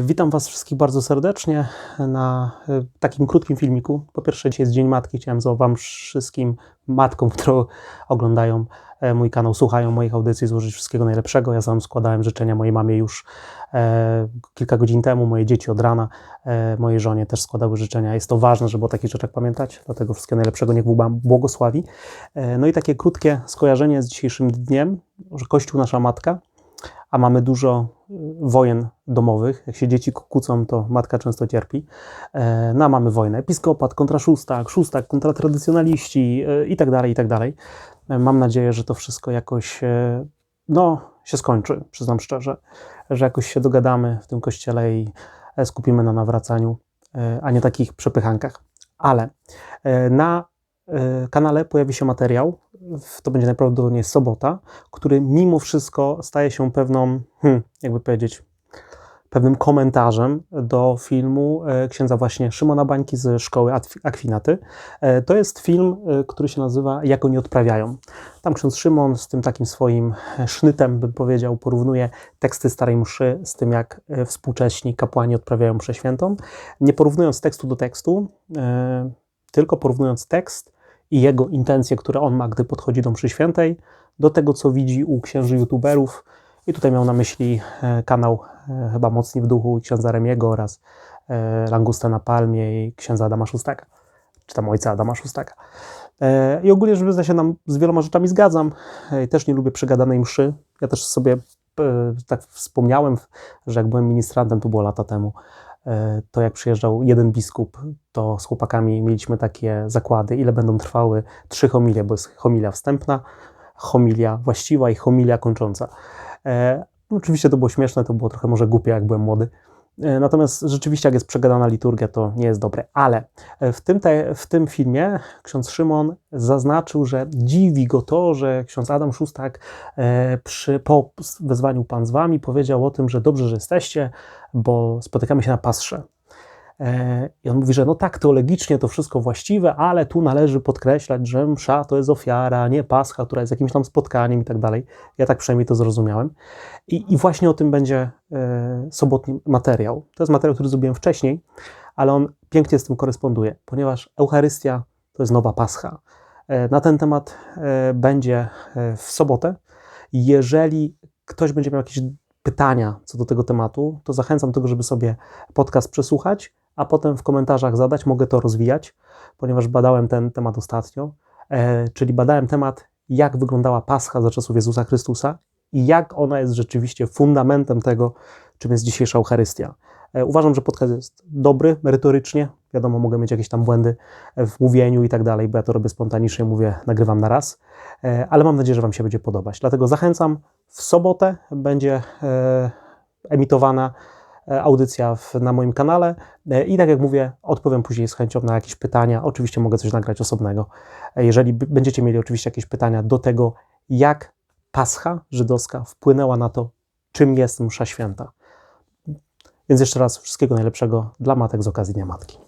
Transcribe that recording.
Witam Was wszystkich bardzo serdecznie na e, takim krótkim filmiku. Po pierwsze, dzisiaj jest Dzień Matki. Chciałem Wam wszystkim matkom, które oglądają e, mój kanał, słuchają moich audycji, złożyć wszystkiego najlepszego. Ja sam składałem życzenia mojej mamie już e, kilka godzin temu, moje dzieci od rana, e, mojej żonie też składały życzenia. Jest to ważne, żeby o takich rzeczach pamiętać, dlatego wszystkiego najlepszego, niech Bóg błogosławi. E, no i takie krótkie skojarzenie z dzisiejszym dniem, że Kościół nasza matka, a mamy dużo y, wojen domowych. Jak się dzieci kłócą, to matka często cierpi. E, No a mamy wojnę. Episkopat kontra szóstak, szóstak kontra tradycjonaliści e, i tak dalej, i tak dalej. E, Mam nadzieję, że to wszystko jakoś no, się skończy, przyznam szczerze, że jakoś się dogadamy w tym kościele i skupimy na nawracaniu, a nie takich przepychankach. Ale na kanale pojawi się materiał, to będzie najprawdopodobniej sobota, który mimo wszystko staje się pewną, hmm, jakby powiedzieć, pewnym komentarzem do filmu e, księdza właśnie Szymona Bańki z szkoły Akwinaty. E, To jest film, e, który się nazywa Jak oni odprawiają. Tam ksiądz Szymon z tym takim swoim sznytem, bym powiedział, porównuje teksty Starej Mszy z tym, jak współcześni kapłani odprawiają mszę świętą. Nie porównując tekstu do tekstu, tylko porównując tekst i jego intencje, które on ma, gdy podchodzi do mszy świętej, do tego, co widzi u księży youtuberów. I tutaj miał na myśli e, kanał e, chyba Mocni w Duchu księdza Remiego oraz e, Langusta na Palmie i księdza Adama Szóstaka, czy tam ojca Adama Szóstaka. E, I ogólnie biorąc, ja się nam z wieloma rzeczami zgadzam. Też nie lubię przegadanej mszy. Ja też sobie tak wspomniałem, że jak byłem ministrantem, to było lata temu, to jak przyjeżdżał jeden biskup, to z chłopakami mieliśmy takie zakłady, ile będą trwały trzy homilie, bo jest homilia wstępna, homilia właściwa i homilia kończąca. E, oczywiście to było śmieszne, to było trochę może głupie, jak byłem młody. E, Natomiast rzeczywiście, jak jest przegadana liturgia, to nie jest dobre. Ale e, w tym, te, w tym filmie ksiądz Szymon zaznaczył, że dziwi go to, że ksiądz Adam Szóstak e, przy, po wezwaniu Pan z Wami powiedział o tym, że dobrze, że jesteście, bo spotykamy się na pasrze. E, I on mówi, że no tak, teologicznie to wszystko właściwe, ale tu należy podkreślać, że msza to jest ofiara, nie pascha, która jest jakimś tam spotkaniem i tak dalej. Ja tak przynajmniej to zrozumiałem. I, i właśnie o tym będzie e, sobotni materiał. To jest materiał, który zrobiłem wcześniej, ale on pięknie z tym koresponduje, ponieważ Eucharystia to jest nowa pascha. E, na ten temat będzie w sobotę. Jeżeli ktoś będzie miał jakieś pytania co do tego tematu, to zachęcam do tego, żeby sobie podcast przesłuchać, a potem w komentarzach zadać. Mogę to rozwijać, ponieważ badałem ten temat ostatnio, e, czyli badałem temat, jak wyglądała Pascha za czasów Jezusa Chrystusa i jak ona jest rzeczywiście fundamentem tego, czym jest dzisiejsza Eucharystia. E, Uważam, że podcast jest dobry merytorycznie. Wiadomo, mogę mieć jakieś tam błędy w mówieniu i tak dalej, bo ja to robię spontanicznie, mówię, nagrywam na raz, E, ale mam nadzieję, że Wam się będzie podobać. Dlatego zachęcam. W sobotę będzie e, emitowana audycja w, na moim kanale E, i tak jak mówię, odpowiem później z chęcią na jakieś pytania. Oczywiście mogę coś nagrać osobnego. E, Jeżeli będziecie mieli oczywiście jakieś pytania do tego, jak Pascha żydowska wpłynęła na to, czym jest msza święta. Więc jeszcze raz wszystkiego najlepszego dla matek z okazji Dnia Matki.